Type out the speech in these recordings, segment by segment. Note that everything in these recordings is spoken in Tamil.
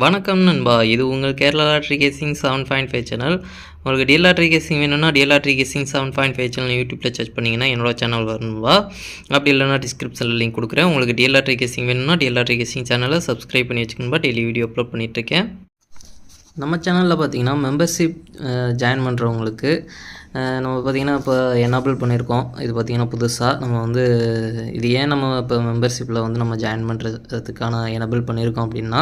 வணக்கம் நண்பா. இது உங்கள் Kerala lottery guessing seven point five channel. உங்களுக்கு டிஎல் லாட்ரி கேசிங் வேணும்னா DL lottery guessing seven point five channel யூடியூப்பில் சர்ச் பண்ணிங்கன்னா என்னோட சேனல் வரணும்பா அப்படி இல்லைனா டிஸ்கிரிப்ஷனில் லிங்க் கொடுக்குறேன். உங்களுக்கு டிஎல் லாட்ரி கேசிங் வேணும்னா டிஎல் லாட்ரி கேசிங் சேனலை சப்ஸ்கிரைப் பண்ணி வச்சுக்கணும்பா. டெய்லி வீடியோ அப்லோட் பண்ணிகிட்ருக்கேன் நம்ம சேனலில் பார்த்தீங்கன்னா மெம்பர்ஷிப் ஜாயின் பண்ணுறவங்களுக்கு நம்ம பார்த்திங்கன்னா இப்போ என்னபிள் பண்ணியிருக்கோம். இது பார்த்திங்கன்னா புதுசாக நம்ம வந்து இது ஏன் நம்ம இப்போ மெம்பர்ஷிப்பில் வந்து நம்ம ஜாயின் பண்ணுறதுக்கான எனபிள் பண்ணியிருக்கோம் அப்படின்னா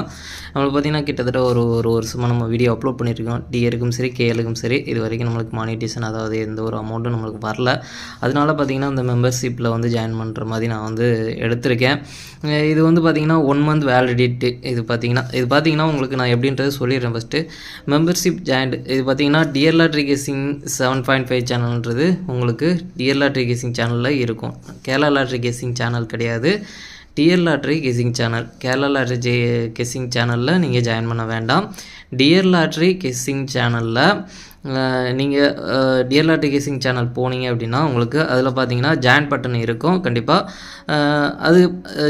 நம்மளுக்கு பார்த்திங்கன்னா கிட்டத்தட்ட ஒரு ஒரு வருஷமாக நம்ம வீடியோ அப்லோட் பண்ணியிருக்கோம். டிஏருக்கும் சரி கேஎலுக்கும் சரி இது வரைக்கும் நம்மளுக்கு மானிட்டேஷன் அதாவது எந்த ஒரு அமௌண்ட்டும் நம்மளுக்கு வரல. அதனால பார்த்திங்கன்னா இந்த மெம்பர்ஷிப்பில் வந்து ஜாயின் பண்ணுற மாதிரி நான் வந்து எடுத்திருக்கேன். இது வந்து பார்த்திங்கன்னா ஒன் மந்த் வேலிடிட்டு இது பார்த்திங்கன்னா இது பார்த்திங்கன்னா உங்களுக்கு நான் எப்படின்றது சொல்லிடுறேன் ஃபஸ்ட்டு மெம்பர்ஷிப் ஜாயிண்ட் இது பார்த்திங்கன்னா dear lottery guessing seven point five சேனல்ன்றது உங்களுக்கு டியர் லாட்ரி கேசிங் சேனலில் இருக்கும். கேரளா லாட்ரி கேசிங் சேனல் கிடையாது. DL lottery guessing channel Kerala lottery J guessing சேனலில் நீங்கள் ஜாயின் பண்ண வேண்டாம். டிஎல் லாட்ரி கெஸிங் சேனலில் நீங்கள் டியர்லாட்டி கேசிங் சேனல் போனீங்க அப்படின்னா உங்களுக்கு அதில் பார்த்தீங்கன்னா ஜாயின் பட்டன் இருக்கும் கண்டிப்பாக அது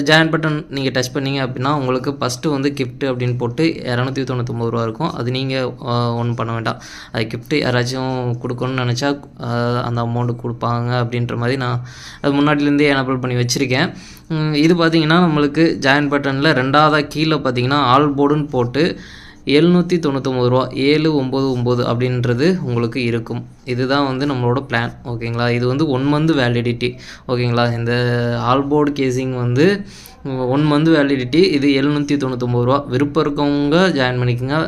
ஜாயின் பட்டன் நீங்கள் டச் பண்ணீங்க அப்படின்னா உங்களுக்கு ஃபஸ்ட்டு வந்து கிஃப்ட் அப்படின்னு போட்டு இரநூத்தி தொண்ணூத்தொம்பது ரூபா இருக்கும். அது நீங்கள் ஒன்றும் பண்ண வேண்டாம். அது கிஃப்ட்டு யாராச்சும் கொடுக்கணும்னு நினச்சா அந்த அமௌண்ட்டு கொடுப்பாங்க அப்படின்ற மாதிரி நான் அது முன்னாடிலேருந்தே எனபிள் பண்ணி வச்சுருக்கேன். இது பார்த்தீங்கன்னா நம்மளுக்கு ஜாயின் பட்டனில் ரெண்டாவதாக கீழே பார்த்தீங்கன்னா ஆல் போர்டுன்னு போட்டு எழுநூற்றி தொண்ணூத்தொம்பது ரூபா ஏழு ஒம்பது ஒம்பது அப்படின்றது உங்களுக்கு இருக்கும். இதுதான் வந்து நம்மளோட பிளான் ஓகேங்களா? இது வந்து ஒன் மந்த் வேலிடிட்டி ஓகேங்களா? இந்த ஆல்போர்டு கேசிங் வந்து ஒன் மந்த் வேலிடிட்டி இது எழுநூற்றி தொண்ணூத்தொம்பது ரூபா. விருப்பம் இருக்கவங்க ஜாயின் பண்ணிக்கோங்க.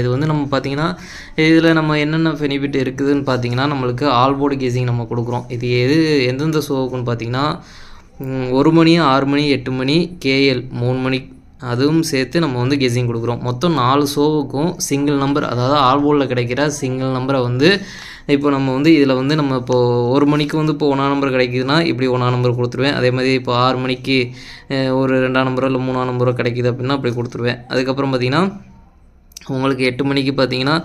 இது வந்து நம்ம பார்த்தீங்கன்னா இதில் நம்ம என்னென்ன பெனிஃபிட் இருக்குதுன்னு பார்த்தீங்கன்னா நம்மளுக்கு ஆல்போர்டு கேசிங் நம்ம கொடுக்குறோம். இது எது எந்தெந்த ஷோவுக்குன்னு பார்த்தீங்கன்னா ஒரு மணி ஆறு மணி எட்டு மணி கேஎல் மூணு மணி அதுவும் சேர்த்து நம்ம வந்து கெஸிங் கொடுக்குறோம். மொத்தம் நாலு ஷோவுக்கும் சிங்கிள் நம்பர் அதாவது ஆல்போலில் கிடைக்கிற சிங்கிள் நம்பரை வந்து இப்போ நம்ம வந்து இதில் வந்து நம்ம இப்போது ஒரு மணிக்கு வந்து இப்போ ஒன்றா நம்பர் கிடைக்குதுன்னா இப்படி ஒன்றா நம்பர் கொடுத்துருவேன். அதே மாதிரி இப்போ ஆறு மணிக்கு ஒரு ரெண்டாம் நம்பரோ இல்லை மூணாம் நம்பரோ கிடைக்குது அப்படின்னா அப்படி கொடுத்துருவேன். அதுக்கப்புறம் பார்த்திங்கன்னா உங்களுக்கு எட்டு மணிக்கு பார்த்தீங்கன்னா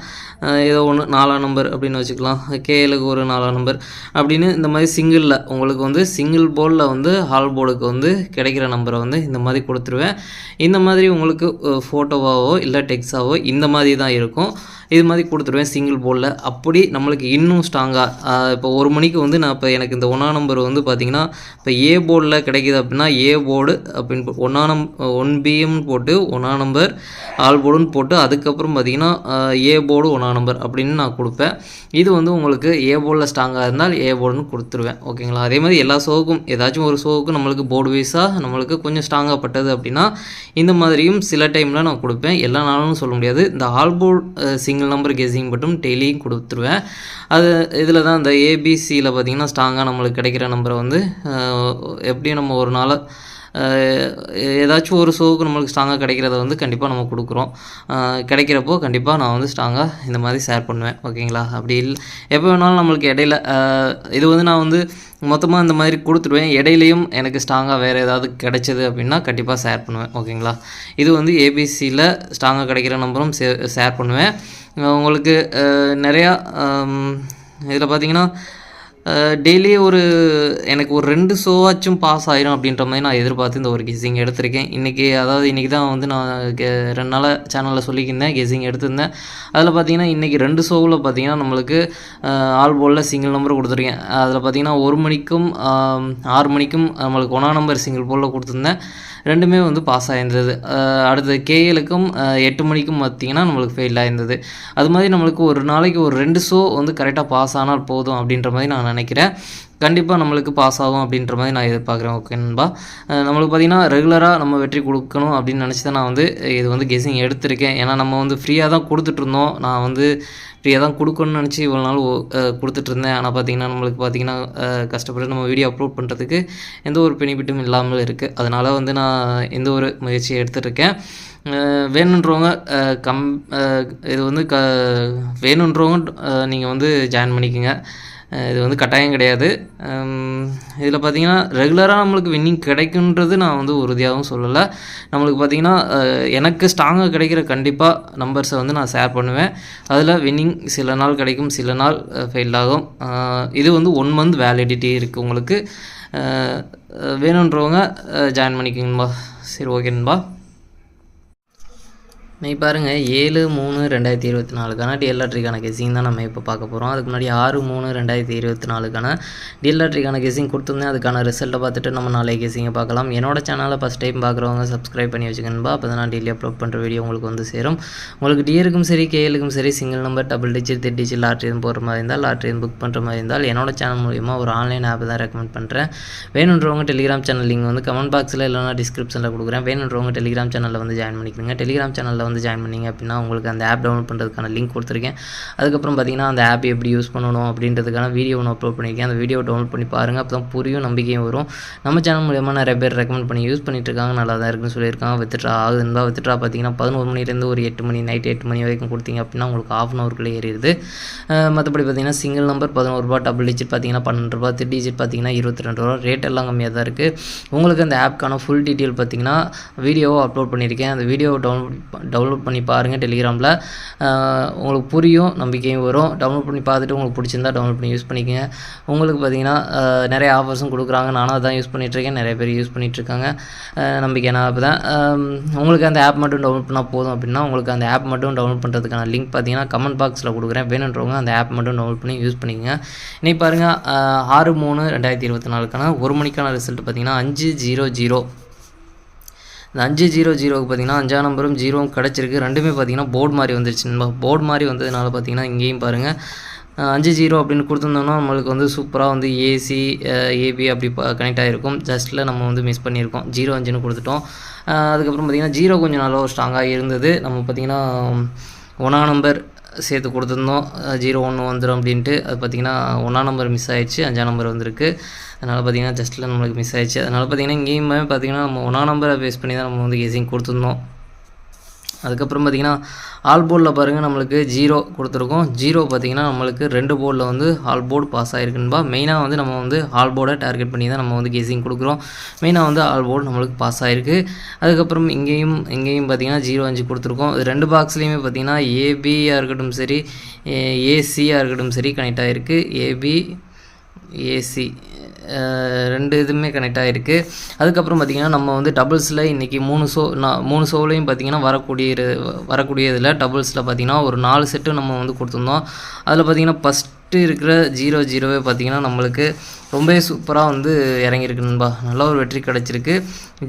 ஏதோ ஒன்று நாலாம் நம்பர் அப்படின்னு வச்சுக்கலாம். கேஎலுக்கு ஒரு நாலாம் நம்பர் அப்படின்னு இந்த மாதிரி சிங்கிளில் உங்களுக்கு வந்து சிங்கிள் போர்டில் வந்து ஹால் போர்டுக்கு வந்து கிடைக்கிற நம்பரை வந்து இந்த மாதிரி கொடுத்துருவேன். இந்த மாதிரி உங்களுக்கு ஃபோட்டோவாவோ இல்லை டெக்ஸாவோ இந்த மாதிரி தான் இருக்கும். இது மாதிரி கொடுத்துருவேன் சிங்கிள் போர்டில் அப்படி நம்மளுக்கு இன்னும் ஸ்ட்ராங்காக இப்போ ஒரு மணிக்கு வந்து நான் இப்போ எனக்கு இந்த ஒன்றா நம்பர் வந்து பார்த்தீங்கன்னா இப்போ ஏ போர்டில் கிடைக்கிது அப்படின்னா ஏ போர்டு அப்படின்னு ஒன்றா நம் ஒன் பிஎம் போட்டு ஒன்றா நம்பர் ஆல் போர்டுன்னு போட்டு அதுக்கப்புறம் பார்த்தீங்கன்னா ஏ போர்டு ஒன்றா நம்பர் அப்படின்னு நான் கொடுப்பேன். இது வந்து உங்களுக்கு ஏ போர்டில் ஸ்ட்ராங்காக இருந்தால் ஏ போர்டுன்னு கொடுத்துருவேன். ஓகேங்களா? அதே மாதிரி எல்லா ஷோவுக்கும் ஏதாச்சும் ஒரு ஷோவுக்கும் நம்மளுக்கு போர்டு வைஸாக நம்மளுக்கு கொஞ்சம் ஸ்ட்ராங்காக பட்டது அப்படின்னா இந்த மாதிரியும் சில டைமில் நான் கொடுப்பேன். எல்லா நாளும் சொல்ல முடியாது. இந்த all board single number guessing மட்டும் டெய்லியும் கொடுத்துருவேன். அது இதில் தான் இந்த ஏபிசியில் பார்த்தீங்கன்னா ஸ்ட்ராங்காக நம்மளுக்கு கிடைக்கிற நம்பரை வந்து எப்படியும் நம்ம ஒரு நாள் ஏதாச்சும் ஒரு ஷோவுக்கு நம்மளுக்கு ஸ்ட்ராங்காக கிடைக்கிறத வந்து கண்டிப்பாக நம்ம கொடுக்குறோம். கிடைக்கிறப்போ கண்டிப்பாக நான் வந்து ஸ்ட்ராங்காக இந்த மாதிரி ஷேர் பண்ணுவேன். ஓகேங்களா? அப்படி இல்லை எப்போ வேணாலும் நம்மளுக்கு இடையில இது வந்து நான் வந்து மொத்தமாக இந்த மாதிரி கொடுத்துருவேன் இடையிலையும் எனக்கு ஸ்ட்ராங்காக வேறு ஏதாவது கிடைச்சது அப்படின்னா கண்டிப்பாக ஷேர் பண்ணுவேன். ஓகேங்களா? இது வந்து ஏபிசியில் ஸ்ட்ராங்காக கிடைக்கிற நம்பரும் ஷேர் பண்ணுவேன். உங்களுக்கு நிறையா இதில் பார்த்தீங்கன்னா டெய்லி ஒரு எனக்கு ஒரு ரெண்டு ஷோவாச்சும் பாஸ் ஆயிரும் அப்படின்ற மாதிரி நான் எதிர்பார்த்து இந்த ஒரு கெஸிங் எடுத்திருக்கேன். இன்றைக்கி அதாவது இன்றைக்கி தான் வந்து நான் ரெண்டு நாளாக சேனலில் சொல்லியிருந்தேன் கெஸிங் எடுத்திருந்தேன். அதில் பார்த்தீங்கன்னா இன்றைக்கி ரெண்டு ஷோவில் பார்த்தீங்கன்னா நம்மளுக்கு ஆல் போலில் சிங்கிள் நம்பர் கொடுத்துருக்கேன். அதில் பார்த்தீங்கன்னா ஒரு மணிக்கும் ஆறு மணிக்கும் நம்மளுக்கு ஒன்றா நம்பர் சிங்கிள் போலில் கொடுத்துருந்தேன். ரெண்டுமே வந்து பாஸ் ஆயிருந்தது. அடுத்து கேஎலுக்கும் எட்டு மணிக்கும் பார்த்தீங்கன்னா நம்மளுக்கு ஃபெயில் ஆயிருந்தது. அது மாதிரி நம்மளுக்கு ஒரு நாளைக்கு ஒரு ரெண்டு ஷோ வந்து கரெக்டாக பாஸ் ஆனால் போதும் அப்படின்ற மாதிரி நான் நினைக்கிறேன். கண்டிப்பாக நம்மளுக்கு பாஸ் ஆகும் அப்படின்ற மாதிரி நான் எதிர்பார்க்குறேன் ஓகே நண்பா. நம்மளுக்கு பார்த்தீங்கன்னா ரெகுலராக நம்ம வெற்றி கொடுக்கணும் அப்படின்னு நினச்சி தான் நான் வந்து இது வந்து கெஸிங் எடுத்திருக்கேன். ஏன்னா நம்ம வந்து ஃப்ரீயாக தான் கொடுத்துட்ருந்தோம் நான் வந்து ஃப்ரீயாக தான் கொடுக்கணும்னு நினச்சி இவ்வளோ நாள் கொடுத்துட்ருந்தேன் ஆனால் பார்த்தீங்கன்னா நம்மளுக்கு பார்த்தீங்கன்னா கஷ்டப்பட்டு நம்ம வீடியோ அப்லோட் பண்ணுறதுக்கு எந்த ஒரு பெனிஃபிட்டும் இல்லாமல் இருக்குது அதனால் வந்து நான் எந்த ஒரு முயற்சியை எடுத்துருக்கேன். வேணுன்றவங்க கம் இது வந்து க வேணுன்றவங்க நீங்கள் வந்து ஜாயின் பண்ணிக்கோங்க. இது வந்து கட்டாயம் கிடையாது. இதில் பார்த்திங்கன்னா ரெகுலராக நம்மளுக்கு வின்னிங் கிடைக்குன்றது நான் வந்து உறுதியாகவும் சொல்லலை. நம்மளுக்கு பார்த்தீங்கன்னா எனக்கு ஸ்ட்ராங்காக கிடைக்கிற கண்டிப்பாக நம்பர்ஸை வந்து நான் ஷேர் பண்ணுவேன். அதில் வின்னிங் சில நாள் கிடைக்கும் சில நாள் ஃபெயில் ஆகும். இது வந்து ஒன் மந்த் வேலிடிட்டி இருக்குது உங்களுக்கு. வேணுன்றவங்க ஜாயின் பண்ணிக்கிங்கன்பா சரி ஓகேன்பா இன்னைக்கு பாருங்கள் ஏழு மூணு ரெண்டாயிரத்தி இருபத்தி நாலுக்கான டிஎல்ஆர்ட்ரிக்கான கெஸிங் தான் நம்ம இப்போ பார்க்க போகிறோம் அதுக்கு முன்னாடி ஆறு மூணு ரெண்டாயிரத்தி இருபத்தி நாலுக்கான டிஎல்ஆர்ட்ரிக்கான கெஸிங் கொடுத்துருந்தேன். அதுக்கான ரிசல்ட்டை பார்த்துட்டு நம்ம நாளைக்கு கெஸிங்கை பார்க்கலாம். என்னோட சேனலை ஃபஸ்ட் டைம் பார்க்குறவங்க சப்ஸ்கிரைப் பண்ணி வச்சுக்கணும்பா. அப்போ தான் நான் டெய்லி அப்லோட் பண்ணுற வீடியோ உங்களுக்கு வந்து சேரும். உங்களுக்கு டிஎருக்கும் சரி கேஎலுக்கும் சரி single number double digit three digit லாட்ரியும் போடுற மாதிரி இருந்தால் லாட்ரியும் புக் பண்ணுற மாதிரி இருந்தால் என்னோட சேனல் மூலிமா ஒரு ஆன்லைன் ஆப் தான் ரெக்கமெண்ட் பண்ணுறேன் வேணுன்றவங்க டெலிகிராம் சேனல் லிங்க் வந்து கமெண்ட் பாக்ஸில் இல்லைனா டிஸ்கிரிப்ஷனில் கொடுக்குறேன். வேணுன்றவங்க டெலிகிராம் சேனலில் வந்து ஜாயின் பண்ணிக்கோங்க டெலிகிராம் சேனலில் வந்து ஜாயின் பண்ணிங்க அப்படின்னா உங்களுக்கு அந்த ஆப் டவுன்லோட் பண்ணுறதுக்கான லிங்க் கொடுத்துருக்கேன். அதுக்கப்புறம் பார்த்தீங்கன்னா அந்த ஆப் எப்படி யூஸ் பண்ணணும் அப்படின்றதுக்கான வீடியோ ஒன்று அப்லோட் பண்ணியிருக்கேன். அந்த வீடியோ டவுன்லோட் பண்ணி பாருங்கள் அப்போ தான் புரியும் நம்பிக்கையும் வரும். நம்ம சேனல் மூலியமாக நிறைய பேர் ரெக்கமெண்ட் பண்ணி யூஸ் பண்ணிட்டு இருக்காங்க நல்லா தான் இருக்குன்னு சொல்லியிருக்காங்க. வித்ட்ரா ஆகுதுன்னா வித்ட்ரா பார்த்தீங்கன்னா பதினோரு மணிலேருந்து ஒரு எட்டு மணி நைட் எட்டு மணி வரைக்கும் கொடுத்தீங்க அப்படின்னா உங்களுக்கு ஆஃப் அன் ஹவருக்குள்ளே ஏறிடுது. மற்றபடி பார்த்தீங்கன்னா சிங்கிள் நம்பர் பதினோரு ரூபா டபுள் டிஜிட் பார்த்தீங்கன்னா பன்னெண்டு ரூபா த்ரீ டிஜிட் பார்த்தீங்கன்னா இருபத்தி ரெண்டு ரூபா ரேட் எல்லாம் கம்மியாக தான் இருக்குது உங்களுக்கு அந்த ஆப்க்கான ஃபுல் டீட்டெயில் பார்த்தீங்கன்னா வீடியோவை அப்லோட் பண்ணியிருக்கேன். அந்த வீடியோவை டவுன்லோட் டவுன்லோட் பண்ணி பாருங்கள் டெலிகிராமில் உங்களுக்கு புரியும் நம்பிக்கையும் வரும். டவுன்லோட் பண்ணி பார்த்துட்டு உங்களுக்கு பிடிச்சிருந்தா டவுன்லோட் பண்ணி யூஸ் பண்ணிக்கோங்க. உங்களுக்கு பார்த்தீங்கன்னா நிறைய ஆஃபர்ஸும் கொடுக்குறாங்க. நானும் அதான் யூஸ் பண்ணிகிட்ருக்கேன் நிறைய பேர் யூஸ் பண்ணிகிட்ருக்காங்க நம்பிக்கையான ஆப் தான் உங்களுக்கு அந்த ஆப் மட்டும் டவுன்லோட் பண்ணால் போதும் அப்படின்னா உங்களுக்கு அந்த ஆப் மட்டும் டவுன்லோட் பண்ணுறதுக்கான லிங்க் பார்த்தீங்கன்னா கமெண்ட் பாக்ஸில் கொடுக்குறேன். வேணுன்றவங்க அந்த ஆப் மட்டும் டவுன்லோட் பண்ணி யூஸ் பண்ணிக்கோங்க. இன்னைக்கு பாருங்கள் ஆறு மூணு ரெண்டாயிரத்தி இருபத்தி நாலுக்கான ஒரு மணிக்கான ரிசல்ட் பார்த்தீங்கன்னா அஞ்சு ஜீரோ ஜீரோ இந்த அஞ்சு ஜீரோ ஜீரோவுக்கு பார்த்தீங்கன்னா அஞ்சாம் நம்பரும் ஜீரோவும் கிடச்சிருக்கு. ரெண்டுமே பார்த்தீங்கன்னா போர்டு மாதிரி வந்துருச்சு. நண்பா போர்டு மாதிரி வந்ததுனால பார்த்தீங்கன்னா இங்கேயும் பாருங்கள் அஞ்சு ஜீரோ அப்படின்னு கொடுத்துருந்தோம்னா நம்மளுக்கு வந்து சூப்பராக வந்து ஏசி ஏபி அப்படி கனெக்ட் ஆகிருக்கும் ஜஸ்ட்டில் நம்ம வந்து மிஸ் பண்ணியிருக்கோம். ஜீரோ அஞ்சுன்னு கொடுத்துட்டோம். அதுக்கப்புறம் பார்த்திங்கன்னா ஜீரோ கொஞ்சம் நல்லா ஸ்ட்ராங்காக இருந்தது. நம்ம பார்த்திங்கன்னா ஒன்றா நம்பர் சேர்த்து கொடுத்துருந்தோம். ஜீரோ ஒன்று வந்துடும் அப்படின்ட்டு. அது பார்த்திங்கன்னா ஒன்றாம் நம்பர் மிஸ் ஆகிடுச்சு அஞ்சாம் நம்பர் வந்திருக்கு. அதனால் பார்த்திங்கன்னா ஜஸ்ட்டில் நம்மளுக்கு மிஸ் ஆகிடுச்சு அதனால் பார்த்திங்கன்னா இங்கேயுமே பார்த்திங்கன்னா நம்ம ஒன்றாம் நம்பரை பேஸ் பண்ணி தான் நம்ம வந்து கேசிங் கொடுத்துருந்தோம். அதுக்கப்புறம் பார்த்திங்கன்னா ஆல் போர்டில் பாருங்கள் நம்மளுக்கு ஜீரோ கொடுத்துருக்கோம். ஜீரோ பார்த்திங்கன்னா நம்மளுக்கு ரெண்டு போர்டில் வந்து ஆல் போர்டு பாஸ் ஆகிருக்குன்பா மெயினாக வந்து நம்ம வந்து ஆல் போர்டை டார்கெட் பண்ணி தான் நம்ம வந்து கேசிங் கொடுக்குறோம். மெயினாக வந்து ஆல் போர்டு நம்மளுக்கு பாஸ் ஆகிருக்கு அதுக்கப்புறம் இங்கேயும் இங்கேயும் பார்த்திங்கன்னா ஜீரோ அஞ்சு கொடுத்துருக்கோம். இது ரெண்டு பாக்ஸ்லேயுமே பார்த்திங்கன்னா ஏபியாக இருக்கட்டும் சரி ஏசியாக இருக்கட்டும் சரி கனெக்ட் ஆகிருக்கு ஏபி ஏசி ரெண்டு இதுவுமே கனெக்ட் ஆகிருக்கு அதுக்கப்புறம் பார்த்திங்கன்னா நம்ம வந்து டபுள்ஸில் இன்றைக்கி மூணு ஷோ நான் மூணு ஷோலையும் பார்த்திங்கன்னா வரக்கூடிய வரக்கூடியதில் டபுள்ஸில் பார்த்திங்கன்னா ஒரு நாலு செட்டு நம்ம வந்து கொடுத்துருந்தோம். அதில் பார்த்திங்கன்னா ஃபஸ்ட்டு இருக்கிற ஜீரோ ஜீரோவே பார்த்திங்கன்னா நம்மளுக்கு ரொம்பவே சூப்பராக வந்து இறங்கியிருக்கு நண்பா. நல்ல ஒரு வெற்றி கிடச்சிருக்கு.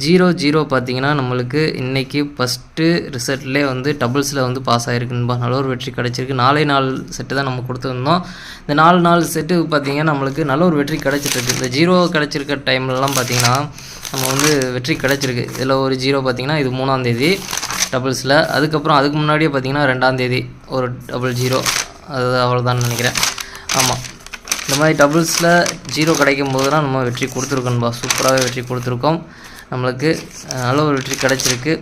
ஜீரோ ஜீரோ பார்த்திங்கன்னா நம்மளுக்கு இன்றைக்கி ஃபஸ்ட்டு ரிசல்ட்லேயே வந்து டபுள்ஸில் வந்து பாஸ் ஆகிருக்குன்பா நல்ல ஒரு வெற்றி கிடச்சிருக்கு. நாலே நாலு செட்டு தான் நம்ம கொடுத்துருந்தோம். இந்த நாலு நாலு செட்டு பார்த்திங்கன்னா நம்மளுக்கு நல்ல ஒரு வெற்றி கிடச்சிட்ருக்கு இந்த ஜீரோ கிடச்சிருக்க டைம்லலாம் பார்த்திங்கன்னா நம்ம வந்து வெற்றி கிடச்சிருக்கு. இதில் ஒரு ஜீரோ பார்த்திங்கன்னா இது மூணாந்தேதி டபுள்ஸில் அதுக்கப்புறம் அதுக்கு முன்னாடியே பார்த்திங்கன்னா ரெண்டாம் தேதி ஒரு டபுள் ஜீரோ அது அவ்வளோதான் நினைக்கிறேன். ஆமாம் இந்த மாதிரி டபுள்ஸில் ஜீரோ கிடைக்கும் போது தான் நம்ம வெற்றி கொடுத்துருக்கோம்பா சூப்பராகவே வெற்றி கொடுத்துருக்கோம். நம்மளுக்கு நல்ல ஒரு வெற்றி கிடச்சிருக்கு.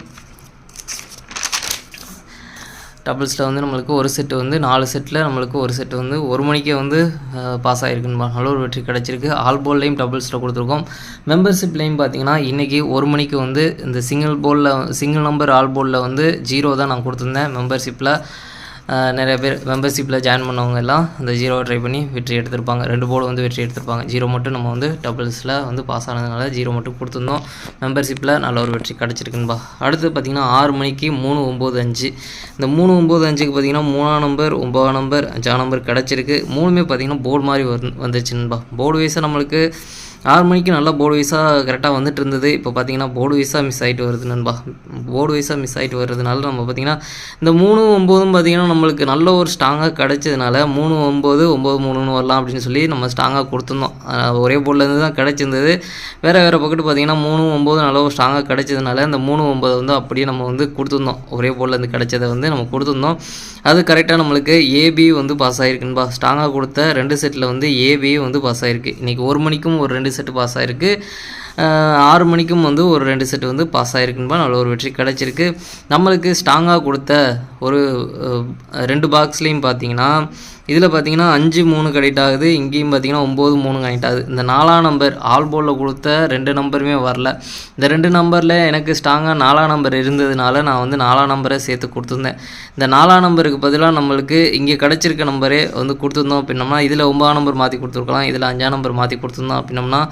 டபுள்ஸில் வந்து நம்மளுக்கு ஒரு செட்டு வந்து நாலு செட்டில் நம்மளுக்கு ஒரு செட்டு வந்து ஒரு மணிக்கே வந்து பாஸ் ஆகிருக்குன்னு நல்ல ஒரு வெற்றி கிடச்சிருக்கு. ஆல் போல்லையும் டபுள்ஸில் கொடுத்துருக்கோம். மெம்பர்ஷிப்லேயும் பார்த்தீங்கன்னா இன்றைக்கி ஒரு மணிக்கு வந்து இந்த சிங்கிள் போலில் சிங்கிள் நம்பர் ஆல் போலில் வந்து ஜீரோ தான் நான் கொடுத்துருந்தேன் மெம்பர்ஷிப்பில் நிறைய பேர் மெம்பர்ஷிப்பில் ஜாயின் பண்ணவங்க எல்லாம் அந்த ஜீரோவை ட்ரை பண்ணி வெற்றி எடுத்திருப்பாங்க. ரெண்டு போர்டு வந்து வெற்றி எடுத்திருப்பாங்க. ஜீரோ மட்டும் நம்ம வந்து டபுள்ஸில் வந்து பாஸ் ஆனதுனால ஜீரோ மட்டும் கொடுத்துருந்தோம். மெம்பர்ஷிப்பில் நல்ல ஒரு வெற்றி கிடச்சிருக்குன்பா அடுத்து பார்த்திங்கன்னா ஆறு மணிக்கு மூணு ஒம்பது அஞ்சு. இந்த மூணு ஒம்பது அஞ்சுக்கு பார்த்திங்கன்னா மூணாம் நம்பர் ஒம்பதாம் நம்பர் அஞ்சாம் நம்பர் கிடச்சிருக்கு. மூணுமே பார்த்திங்கன்னா போர்டு மாதிரி வந்துச்சுன்பா போர்டு வைஸாக நம்மளுக்கு ஆறு மணிக்கு நல்லா போர்டு வைஸாக கரெக்டாக வந்துட்டு இருந்தது இப்போ பார்த்தீங்கன்னா போர்டு வைஸாக மிஸ் ஆகிட்டு வருது நண்பா. போர்டு வைஸாக மிஸ் ஆகிட்டு வர்றதுனால நம்ம பார்த்தீங்கன்னா இந்த மூணு ஒம்போதும் பார்த்தீங்கன்னா நம்மளுக்கு நல்ல ஒரு ஸ்ட்ராங்காக கிடைச்சதுனால மூணு ஒம்பது ஒம்பது மூணுன்னு வரலாம் அப்படின்னு சொல்லி நம்ம ஸ்ட்ராங்காக கொடுத்துருந்தோம். ஒரே போர்ட்லேருந்து தான் கிடச்சிருந்தது. வேறு வேறு பக்கத்து பார்த்தீங்கன்னா மூணு ஒம்பது நல்ல ஒரு ஸ்ட்ராங்காக கிடச்சதுனால இந்த மூணு ஒம்பது வந்து அப்படியே நம்ம வந்து கொடுத்துருந்தோம். ஒரே போர்ட்லேருந்து கிடச்சதை வந்து நம்ம கொடுத்துருந்தோம். அது கரெக்டாக நம்மளுக்கு ஏபி வந்து பாஸ் ஆகிருக்குன்பா ஸ்ட்ராங்காக கொடுத்த ரெண்டு செட்டில் வந்து ஏபி வந்து பாஸ் ஆகிருக்கு இன்றைக்கி ஒரு மணிக்கும் ஒரு ரெண்டு செட்டு பாஸ் ஆகிருக்கு ஆறு மணிக்கும் வந்து ஒரு ரெண்டு செட்டு வந்து பாஸ் ஆகிருக்குன்பா நல்ல ஒரு வெற்றி கிடச்சிருக்கு. நம்மளுக்கு ஸ்ட்ராங்காக கொடுத்த ஒரு ரெண்டு பாக்ஸ்லேயும் பார்த்தீங்கன்னா இதில் பார்த்தீங்கன்னா அஞ்சு மூணு கனெக்ட் ஆகுது இங்கேயும் பார்த்தீங்கன்னா ஒம்பது மூணு கனெக்ட் ஆகுது. இந்த நாலாம் நம்பர் ஆல் போலில் கொடுத்த ரெண்டு நம்பருமே வரல. இந்த ரெண்டு நம்பரில் எனக்கு ஸ்ட்ராங்காக நாலாம் நம்பர் இருந்ததுனால நான் வந்து நாலாம் நம்பரை சேர்த்து கொடுத்துருந்தேன். இந்த நாலாம் நம்பருக்கு பதிலாக நம்மளுக்கு இங்கே கிடச்சிருக்க நம்பரே வந்து கொடுத்துருந்தோம் அப்படின்னம்னா இதில் ஒம்பதாம் நம்பர் மாற்றி கொடுத்துருக்கலாம் இதில் அஞ்சாம் நம்பர் மாற்றி கொடுத்துருந்தோம் அப்படின்னம்னா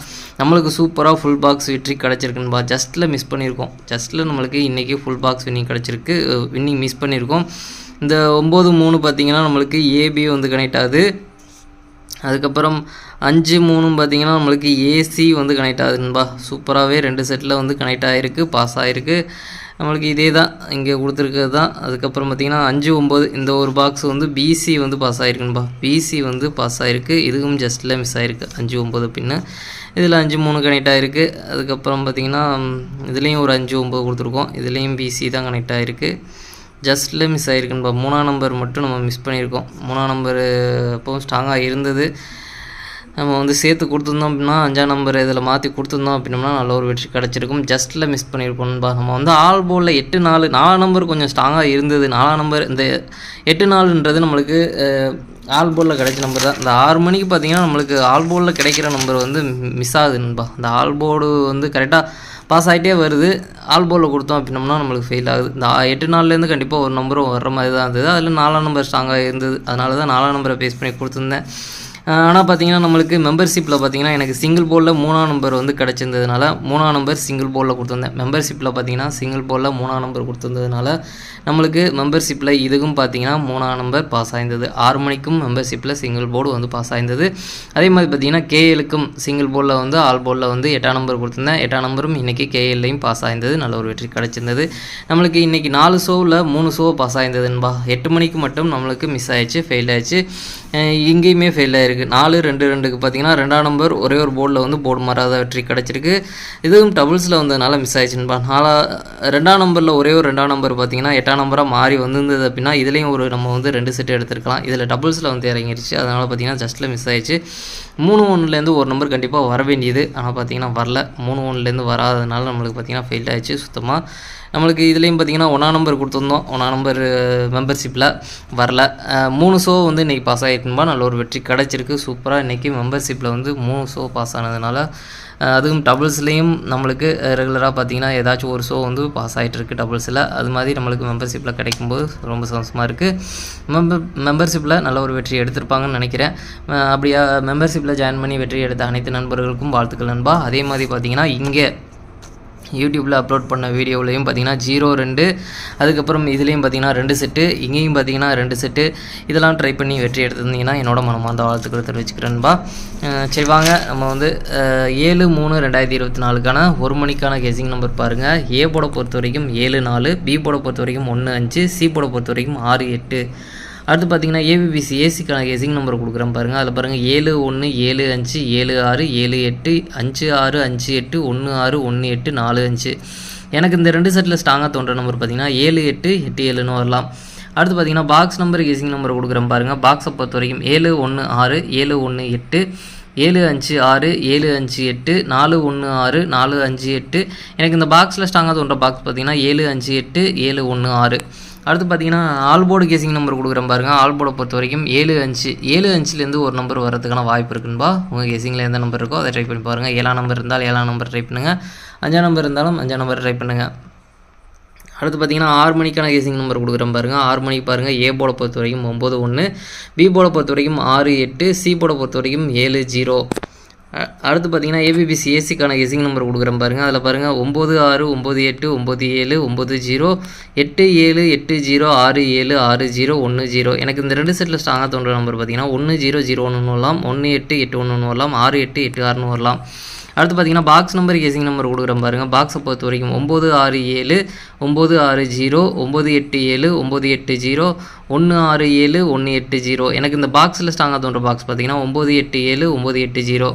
நம்மளுக்கு சூப்பராக ஃபுல் பாக்ஸ் விட்ரி கிடச்சிருக்குன்பா ஜஸ்ட்டில் மிஸ் பண்ணியிருக்கோம். ஜஸ்ட்டில் நம்மளுக்கு இன்றைக்கி ஃபுல் பாக்ஸ் வின்னிங் கிடச்சிருக்கு வின்னிங் மிஸ் பண்ணியிருக்கோம். இந்த ஒம்பது மூணு பார்த்திங்கன்னா நம்மளுக்கு ஏபி வந்து கனெக்ட் ஆகுது. அதுக்கப்புறம் அஞ்சு மூணும் பார்த்திங்கன்னா நம்மளுக்கு ஏசி வந்து கனெக்ட் ஆகுதுன்பா சூப்பராகவே ரெண்டு செட்டில் வந்து கனெக்ட் ஆகிருக்கு பாஸ் ஆகிருக்கு நம்மளுக்கு இதே தான் இங்கே கொடுத்துருக்கிறது தான். அதுக்கப்புறம் பார்த்திங்கன்னா அஞ்சு ஒம்பது இந்த ஒரு பாக்ஸ் வந்து பிசி வந்து பாஸ் ஆகிருக்குன்பா பிசி வந்து பாஸ் ஆகிருக்கு இதுவும் ஜஸ்ட்டில் மிஸ் ஆகிருக்கு அஞ்சு ஒம்பது பின்னு. இதில் அஞ்சு மூணு கனெக்ட் ஆகிருக்கு அதுக்கப்புறம் பார்த்தீங்கன்னா இதுலேயும் ஒரு அஞ்சு ஒம்பது கொடுத்துருக்கோம். இதுலேயும் பிசி தான் கனெக்ட் ஆகிருக்கு ஜஸ்ட்டில் மிஸ் ஆகிருக்குன்னு மூணாம் நம்பர் மட்டும் நம்ம மிஸ் பண்ணியிருக்கோம். மூணாம் நம்பர் அப்போவும் ஸ்ட்ராங்காக இருந்தது. நம்ம வந்து சேர்த்து கொடுத்துருந்தோம் அப்படின்னா அஞ்சாம் நம்பர் இதில் மாற்றி கொடுத்துருந்தோம் அப்படின்னம்னா நல்ல ஒரு வெற்றி கிடச்சிருக்கும். ஜஸ்ட்டில் மிஸ் பண்ணியிருக்கோம்பா நம்ம வந்து ஆல் போலில் எட்டு நாலு நாலாம் நம்பர் கொஞ்சம் ஸ்ட்ராங்காக இருந்தது. நாலாம் நம்பர் இந்த எட்டு நாலுன்றது நம்மளுக்கு ஆல் போலில் கிடைச்ச நம்பர் தான். இந்த ஆறு மணிக்கு பார்த்தீங்கன்னா நம்மளுக்கு ஆல் போலில் கிடைக்கிற நம்பர் வந்து மிஸ் ஆகுதுன்பா இந்த ஆல் போர்டு வந்து கரெக்டாக பாஸ் ஆகிட்டே வருது. ஆல் கொடுத்தோம் அப்படின்னம்னா நம்மளுக்கு ஃபெயில் ஆகுது. இந்த எட்டு நாள்லேருந்து கண்டிப்பாக ஒரு நம்பரும் வர்ற மாதிரி தான் இருந்தது. அதில் நாலாம் நம்பர் ஸ்ட்ராங்காக இருந்தது. அதனால தான் நாலாம் நம்பரை பேஸ் பண்ணி கொடுத்துருந்தேன். ஆனால் பார்த்தீங்கன்னா நம்மளுக்கு மெம்பர்ஷிப்பில் பார்த்தீங்கன்னா எனக்கு சிங்கிள் போர்டில் மூணாம் நம்பர் வந்து கிடச்சிருந்ததுனால மூணாம் நம்பர் சிங்கிள் போர்டில் கொடுத்துருந்தேன். மெம்பர்ஷிப்பில் பார்த்தீங்கன்னா சிங்கிள் போர்டில் மூணாம் நம்பர் கொடுத்துருந்ததுனால நம்மளுக்கு மெம்பர்ஷிப்பில் இதுக்கும் பார்த்தீங்கன்னா மூணாம் நம்பர் பாஸ் ஆயிருந்தது. ஆறு மணிக்கும் மெம்பர்ஷிப்பில் சிங்கிள் போர்டு வந்து பாஸ் ஆயிருந்தது. அதே மாதிரி பார்த்தீங்கன்னா கேஎலுக்கும் சிங்கிள் போர்டில் வந்து ஆல் போர்டில் வந்து எட்டாம் நம்பர் கொடுத்துருந்தேன். எட்டாம் நம்பரும் இன்றைக்கி கேஎல்லையும் பாஸ் ஆயிருந்தது. நல்ல ஒரு வெற்றி கிடச்சிருந்தது. நம்மளுக்கு இன்றைக்கி நாலு ஷோவில் மூணு ஷோ பாஸ் ஆயிருந்ததுன்பா எட்டு மணிக்கு மட்டும் நம்மளுக்கு மிஸ் ஆயிடுச்சு ஃபெயில் ஆயிடுச்சு. இங்கேயுமே ஃபெயில் ஆயிருக்கு. நாலு ரெண்டு ரெண்டுக்கு பார்த்தீங்கன்னா ரெண்டாம் நம்பர் ஒரே ஒரு போர்டில் வந்து போர்டு மாறாத வெற்றி கிடச்சிருக்கு. இதுவும் டபுள்ஸில் வந்ததுனால மிஸ் ஆயிடுச்சுன்பா நாலா ரெண்டாம் நம்பரில் ஒரே ஒரு ரெண்டாம் நம்பர் பார்த்தீங்கன்னா எட்டாம் நம்பராக மாறி வந்திருந்தது அப்படின்னா இதுலேயும் ஒரு நம்ம வந்து ரெண்டு செட் எடுத்துருக்கலாம். இதில் டபுள்ஸில் வந்து இறங்கிடுச்சு அதனால் பார்த்திங்கன்னா ஜஸ்ட்டில் மிஸ் ஆயிடுச்சு. மூணு ஒன்றுலேருந்து ஒரு நம்பர் கண்டிப்பாக வர வேண்டியது. ஆனால் பார்த்திங்கன்னா வரல. மூணு ஒன்றுலேருந்து வராதனால நம்மளுக்கு பார்த்தீங்கன்னா ஃபெயில் ஆயிடுச்சு. சுத்தமாக நம்மளுக்கு இதுலேயும் பார்த்தீங்கன்னா ஒன்றா நம்பர் கொடுத்துருந்தோம். ஒன்றா நம்பர் மெம்பர்ஷிப்பில் வரல. மூணு ஷோ வந்து இன்றைக்கி பாஸ் ஆகிட்டுன்பா நல்ல ஒரு வெற்றி கிடச்சிருக்கு. சூப்பராக இன்றைக்கி மெம்பர்ஷிப்பில் வந்து மூணு ஷோ பாஸ் ஆனதுனால அதுவும் டபுள்ஸ்லேயும் நம்மளுக்கு ரெகுலராக பார்த்தீங்கன்னா ஏதாச்சும் ஒரு ஷோ வந்து பாஸ் ஆகிட்டுருக்கு டபுள்ஸில் அது மாதிரி நம்மளுக்கு மெம்பர்ஷிப்பில் கிடைக்கும்போது ரொம்ப சந்தோஷமாக இருக்குது மெம்பர் மெம்பர்ஷிப்பில் நல்ல ஒரு வெற்றி எடுத்திருப்பாங்கன்னு நினைக்கிறேன். அப்படியா மெம்பர்ஷிப்பில் ஜாயின் பண்ணி வெற்றி எடுத்த அனைத்து நண்பர்களுக்கும் வாழ்த்துக்கள் நண்பா. அதே மாதிரி பார்த்திங்கன்னா இங்கே யூடியூப்பில் அப்லோட் பண்ண வீடியோவிலையும் பார்த்திங்கன்னா ஜீரோ ரெண்டு அதுக்கப்புறம் இதுலேயும் பார்த்தீங்கன்னா ரெண்டு செட்டு இங்கேயும் பார்த்தீங்கன்னா ரெண்டு செட்டு இதெல்லாம் ட்ரை பண்ணி வெற்றி எடுத்திருந்தீங்கன்னா என்னோட மனமார்ந்த வாழ்த்துக்களை தெரிவிச்சுக்கிறேன்பா சரி வாங்க நம்ம வந்து ஏழு மூணு ரெண்டாயிரத்தி இருபத்தி நாலுக்கான ஒரு மணிக்கான கெஸிங் நம்பர் பாருங்கள் ஏ போட பொறுத்த வரைக்கும் ஏழு நாலு பி போட பொறுத்த வரைக்கும் ஒன்று அஞ்சு சி போட பொறுத்த வரைக்கும் ஆறு எட்டு. அடுத்து பார்த்தீங்கன்னா ஏபிபிசி ஏசிக்கான ஏசிங் நம்பர் கொடுக்குறேன் பாருங்கள் அதில் பாருங்கள் ஏழு ஒன்று ஏழு அஞ்சு ஏழு ஆறு ஏழு எட்டு அஞ்சு ஆறு அஞ்சு எட்டு ஒன்று ஆறு ஒன்று எட்டு நாலு அஞ்சு. எனக்கு இந்த ரெண்டு செட்டில் ஸ்ட்ராங்காக தோன்ற நம்பர் பார்த்தீங்கன்னா ஏழு எட்டு எட்டு ஏழுன்னு வரலாம். அடுத்து பார்த்தீங்கன்னா பாக்ஸ் நம்பர் கெஸிங் நம்பர் கொடுக்குறேன் பாருங்கள் பாக்ஸை பொறுத்த வரைக்கும் ஏழு ஒன்று ஆறு ஏழு ஒன்று எட்டு ஏழு அஞ்சு ஆறு ஏழு அஞ்சு எட்டு நாலு ஒன்று ஆறு நாலு அஞ்சு எட்டு. எனக்கு இந்த பாக்ஸில் ஸ்ட்ராங்காக தோன்ற பாக்ஸ் பார்த்தீங்கன்னா ஏழு அஞ்சு எட்டு ஏழு ஒன்று ஆறு. அடுத்து பார்த்தீங்கன்னா ஆல்போர்டு கேசிங் நம்பர் கொடுக்குறேன் பாருங்கள் ஆல்போர்டை பொறுத்த வரைக்கும் ஏழு அஞ்சு ஏழு அஞ்சுலேருந்து ஒரு நம்பர் வரதுக்கான வாய்ப்பு இருக்குன்பா? உங்கள் கேசிங்கில் எந்த நம்பர் இருக்கோ அதை ட்ரை பண்ணி பாருங்கள் ஏழாம் நம்பர் இருந்தால் ஏழாம் நம்பர் ட்ரை பண்ணுங்கள் அஞ்சாம் நம்பர் இருந்தாலும் அஞ்சாம் நம்பர் ட்ரை பண்ணுங்கள் அடுத்து பார்த்தீங்கன்னா ஆறு மணிக்கான கேசிங் நம்பர் கொடுக்குறேன் பாருங்கள் ஆறு மணிக்கு பாருங்கள் ஏ போட பொறுத்த வரைக்கும் ஒம்பது ஒன்று பி போட பொறுத்த வரைக்கும் ஆறு எட்டு சி போட பொறுத்த வரைக்கும் ஏழு ஜீரோ அடுத்து பார்த்தீங்கன்னா ஏபிபிசி ஏசிக்கான கெசிங் நம்பர் கொடுக்குறேன் பாருங்கள் அதில் பாருங்கள் ஒம்பது ஆறு ஒம்பது எட்டு ஒம்பது ஏழு ஒம்பது ஜீரோ எட்டு ஏழு எட்டு ஜீரோ ஆறு ஏழு ஆறு ஜீரோ ஒன்று ஜீரோ. எனக்கு இந்த ரெண்டு செட்டில் ஸ்ட்ராங்காக தோன்ற நம்பர் பார்த்தீங்கன்னா ஒன்று ஜீரோ ஜீரோ ஒன்று வரலாம். ஒன்று எட்டு எட்டு ஒன்று ஒன்று வரலாம். ஆறு எட்டு எட்டு ஆறுன்னு வரலாம். அடுத்து பார்த்தீங்கன்னா பாக்ஸ் நம்பர் கேசிங் நம்பர் கொடுக்குறேன் பாருங்கள் பாக்ஸை பொறுத்த வரைக்கும் ஒம்பது ஆறு ஏழு ஒம்பது ஆறு ஜீரோ ஒம்பது எட்டு ஏழு ஒம்பது எட்டு ஜீரோ ஒன்று ஆறு ஏழு ஒன்று எட்டு ஜீரோ. எனக்கு இந்த பாக்ஸில் ஸ்ட்ராங்காக தோன்ற பாக்ஸ் பார்த்தீங்கன்னா ஒம்பது எட்டு ஏழு ஒம்பது எட்டு ஜீரோ.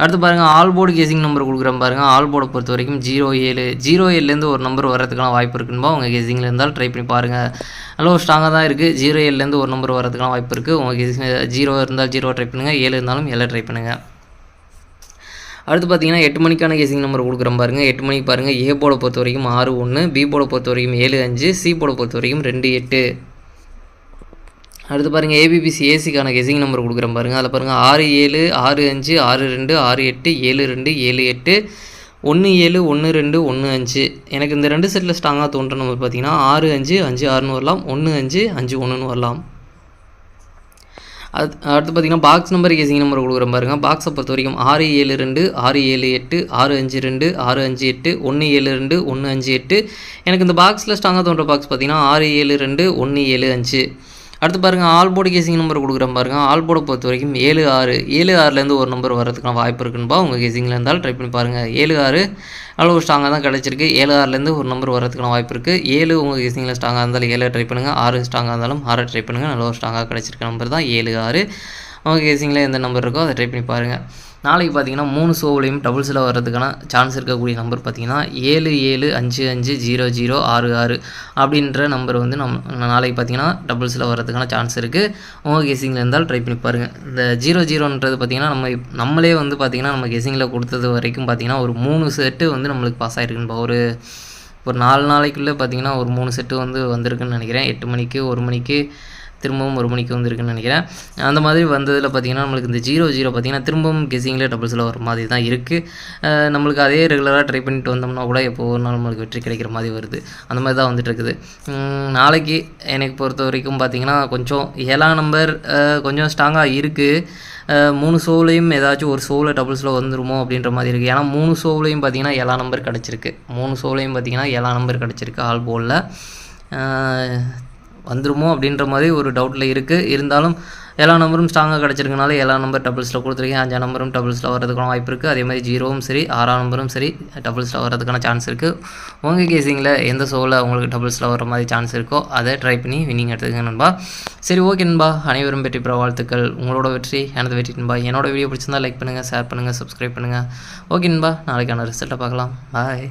அடுத்து பாருங்கள் ஆல் போர்டு கேசிங் நம்பர் கொடுக்குறேன் பாருங்கள் ஆல் போர்டை பொறுத்த வரைக்கும் ஜீரோ ஏழு ஜீரோ ஏழுலேருந்து ஒரு நம்பர் வரதுக்கான வாய்ப்பு இருக்குன்பா உங்கள் கேசிங்கில் இருந்தால் ட்ரை பண்ணி பாருங்கள் நல்லா ஸ்ட்ராங்காக தான் இருக்குது ஜீரோ ஏழுலேருந்து ஒரு நம்பர் வரதுக்கெல்லாம் வாய்ப்பு இருக்குது உங்கள் கேசிங் ஜீரோ இருந்தால் ஜீரோ ட்ரை பண்ணுங்கள் ஏழு இருந்தாலும் ஏழை ட்ரை பண்ணுங்கள் அடுத்து பார்த்தீங்கன்னா எட்டு மணிக்கான கேசிங் நம்பர் கொடுக்குறேன் பாருங்கள் எட்டு மணிக்கு பாருங்கள் ஏ போட பொறுத்த வரைக்கும் ஆறு ஒன்று பி போட பொறுத்த வரைக்கும் ஏழு அஞ்சு சி போட பொறுத்த வரைக்கும் ரெண்டு எட்டு. அடுத்து பாருங்கள் ஏபிபிசி ஏசிக்கான கெசிங் நம்பர் கொடுக்குறேன் பாருங்கள் அதில் பாருங்கள் ஆறு ஏழு ஆறு அஞ்சு ஆறு ரெண்டு ஆறு எட்டு ஏழு ரெண்டு ஏழு எட்டு ஒன்று ஏழு ஒன்று ரெண்டு ஒன்று அஞ்சு. எனக்கு இந்த ரெண்டு செட்டில் ஸ்ட்ராங்காக தோன்ற நம்பர் பார்த்தீங்கன்னா ஆறு அஞ்சு அஞ்சு ஆறுன்னு வரலாம் ஒன்று அஞ்சு அஞ்சு ஒன்றுன்னு வரலாம். அது அடுத்து பார்த்தீங்கன்னா பாக்ஸ் நம்பர் கேசிங் நம்பர் கொடுக்குறேன் பாருங்கள் பாக்ஸை பொறுத்த வரைக்கும் ஆறு ஏழு ரெண்டு ஆறு ஏழு எட்டு ஆறு அஞ்சு ரெண்டு ஆறு அஞ்சு எட்டு ஒன்று ஏழு ரெண்டு ஒன்று அஞ்சு எட்டு. எனக்கு இந்த பாக்ஸில் ஸ்ட்ராங்காக தோன்ற பாக்ஸ் பார்த்தீங்கன்னா ஆறு ஏழு ரெண்டு ஒன்று ஏழு அஞ்சு. அடுத்து பாருங்கள் ஆல்போர்டு கேசிங் நம்பர் கொடுக்குறேன் பாருங்கள் ஆல் பொறுத்த வரைக்கும் ஏழு ஆறு ஏழு ஆறுலேருந்து ஒரு நம்பர் வரதுக்கான வாய்ப்பு இருக்குன்னுபா உங்கள் கேசிங்கில் இருந்தாலும் ட்ரை பண்ணி பாருங்கள் ஏழு ஆறு அளவு ஸ்ட்ராங்காக தான் கிடச்சிருக்கு. ஏழு ஆறுலேருந்து ஒரு நம்பர் வரதுக்கான வாய்ப்பு இருக்குது ஏழு உங்கள் கேசிங்கில் ஸ்ட்ராங்காக இருந்தாலும் ஏழு ட்ரை பண்ணுங்கள் ஆறு ஸ்ட்ராங்காக இருந்தாலும் ஆறு ட்ரை பண்ணுங்கள் நல்ல ஒரு ஸ்ட்ராங்காக கிடச்சிருக்க நம்பர் தான். ஏழு ஆறு உங்கள் கேசிங்கில் எந்த நம்பர் இருக்கோ அதை ட்ரை பண்ணி பாருங்கள் நாளைக்கு பார்த்தீங்கன்னா மூணு ஷோவிலையும் டபுள்ஸில் வர்றதுக்கான சான்ஸ் இருக்கக்கூடிய நம்பர் பார்த்தீங்கன்னா ஏழு ஏழு அஞ்சு அஞ்சு ஜீரோ ஜீரோ ஆறு ஆறு அப்படின்ற நம்பர் வந்து நம்ம நாளைக்கு பார்த்தீங்கன்னா டபுள்ஸில் வர்றதுக்கான சான்ஸ் இருக்குது உங்கள் கெஸிங்கில் இருந்தால் ட்ரை பண்ணி பாருங்கள் இந்த ஜீரோ ஜீரோன்றது பார்த்தீங்கன்னா நம்ம நம்மளே வந்து பார்த்தீங்கன்னா நம்ம கெஸிங்கில் கொடுத்தது வரைக்கும் பார்த்தீங்கன்னா ஒரு மூணு செட்டு வந்து நம்மளுக்கு பாஸ் ஆகிருக்குன்னு ஒரு ஒரு நாலு நாளைக்குள்ளே பார்த்தீங்கன்னா ஒரு மூணு செட்டு வந்து வந்திருக்குன்னு நினைக்கிறேன். எட்டு மணிக்கு ஒரு மணிக்கு திரும்பவும் ஒரு மணிக்கு வந்திருக்குன்னு நினைக்கிறேன். அந்த மாதிரி வந்ததில் பார்த்தீங்கன்னா நம்மளுக்கு இந்த ஜீரோ ஜீரோ பார்த்தீங்கன்னா திரும்பவும் கெஸிங்கில் டபுள்ஸில் வர மாதிரி தான் இருக்குது நம்மளுக்கு அதே ரெகுலராக ட்ரை பண்ணிட்டு வந்தோம்னா கூட எப்போ ஒரு நாள் நம்மளுக்கு வெற்றி கிடைக்கிற மாதிரி வருது. அந்த மாதிரி தான் வந்துட்டு இருக்குது. நாளைக்கு எனக்கு பொறுத்த வரைக்கும் பார்த்தீங்கன்னா கொஞ்சம் ஏழாம் நம்பர் கொஞ்சம் ஸ்ட்ராங்காக இருக்குது மூணு ஷோலையும் ஏதாச்சும் ஒரு ஷோவில் டபுள்ஸில் வந்துருமோ அப்படின்ற மாதிரி இருக்குது ஏன்னா மூணு ஷோலையும் பார்த்தீங்கன்னா ஏழா நம்பர் கிடச்சிருக்கு. மூணு ஷோலையும் பார்த்தீங்கன்னா ஏழா நம்பர் கிடச்சிருக்கு ஆல் போலில் வந்துருமோ அப்படின்ற மாதிரி ஒரு டவுட்டில் இருக்குது இருந்தாலும் எல்லா நம்பரும் ஸ்ட்ராங்காக கிடச்சிருக்கனால எல்லா நம்பர் டபுள்ஸில் கொடுத்துருக்கேன். அஞ்சா நம்பரும் டபுள்ஸில் வரதுக்கான வாய்ப்பு இருக்குது அதே மாதிரி ஜீரோவும் சரி ஆறாம் நம்பரும் சரி டபுள்ஸில் வரதுக்கான சான்ஸ் இருக்குது உங்கள் கேசிங்கில் எந்த ஷோவில் உங்களுக்கு டபுள்ஸில் வர மாதிரி சான்ஸ் இருக்கோ அதை ட்ரை பண்ணி வின்னிங் எடுத்துக்கங்க நண்பா. சரி ஓகே நண்பா. அனைவரும் வெற்றி பெற வாழ்த்துக்கள். உங்களோட வெற்றி எனது வெற்றி நண்பா. என்னோட வீடியோ பிடிச்சிருந்தா லைக் பண்ணுங்கள் ஷேர் பண்ணுங்கள் சப்ஸ்கிரைப் பண்ணுங்கள் ஓகே நண்பா. நாளைக்கான ரிசல்ட்டை பார்க்கலாம். பாய்